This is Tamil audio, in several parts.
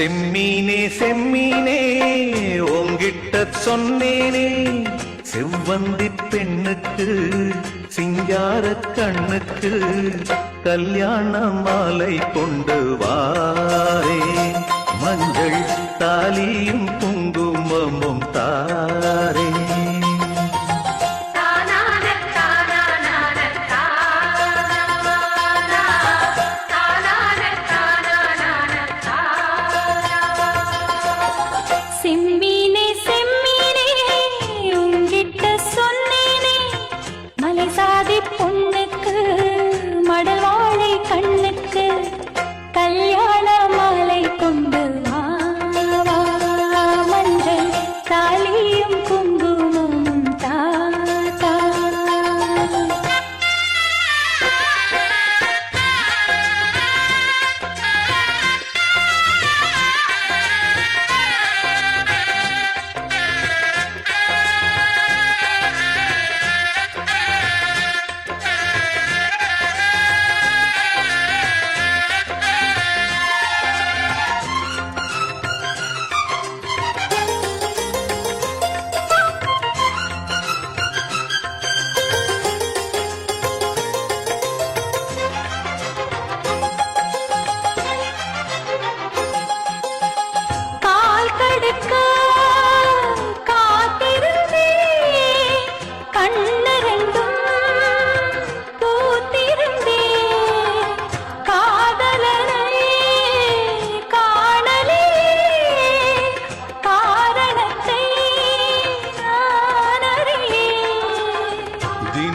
செம்மீனே செம்மீனே உங்கிட்ட சொன்னேனே. செவ்வந்தி பெண்ணுக்கு சிங்கார கண்ணுக்கு கல்யாண மாலை கொண்டு வா. செம்மீனே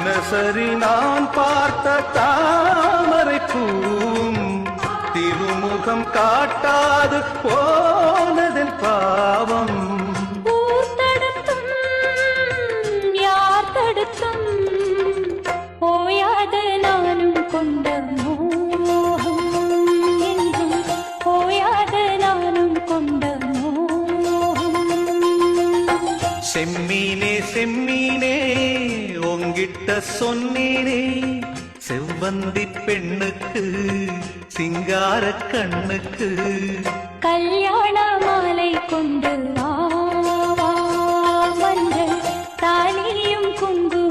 தினசரி நான் பார்த்த தாமரை பூம் திருமுகம் காட்டாது போ மீனே செம்மீனே உங்கிட்ட சொன்னேனே. செவ்வந்தி பெண்ணுக்கு சிங்கார கண்ணுக்கு. கல்யாண மாலை கொண்டு மஞ்சள் தாலியும் குங்கு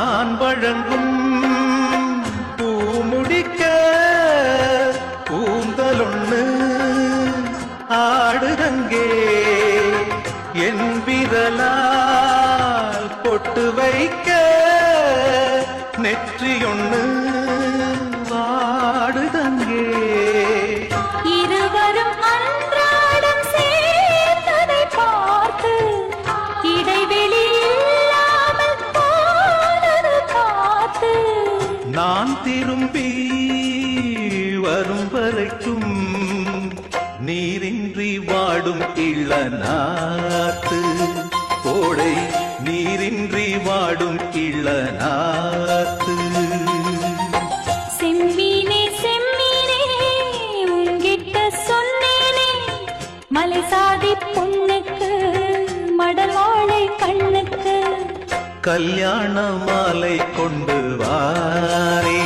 நான் வழங்கும் பூமுடிக்க பூந்தலொண்ணு ஆடுதங்கே என் விரலால் பொட்டு வைக்க நெற்றியொண்ணு வரைக்கும் நீரின்றி வாடும் இளநாத்து கோடை நீரின்றி வாடும் இளநாத்து செம்மீனே செம்மீனே உங்கிட்ட சொன்னேனே. மலை சாதி பொண்ணுக்கு மடல் வாழை கண்ணுக்கு. கல்யாண மாலை கொண்டு வாரே.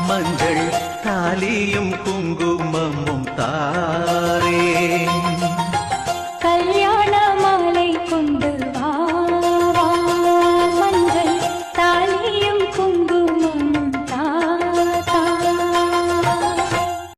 மஞ்சள் தாலியும் குங்குமமும் தாரே.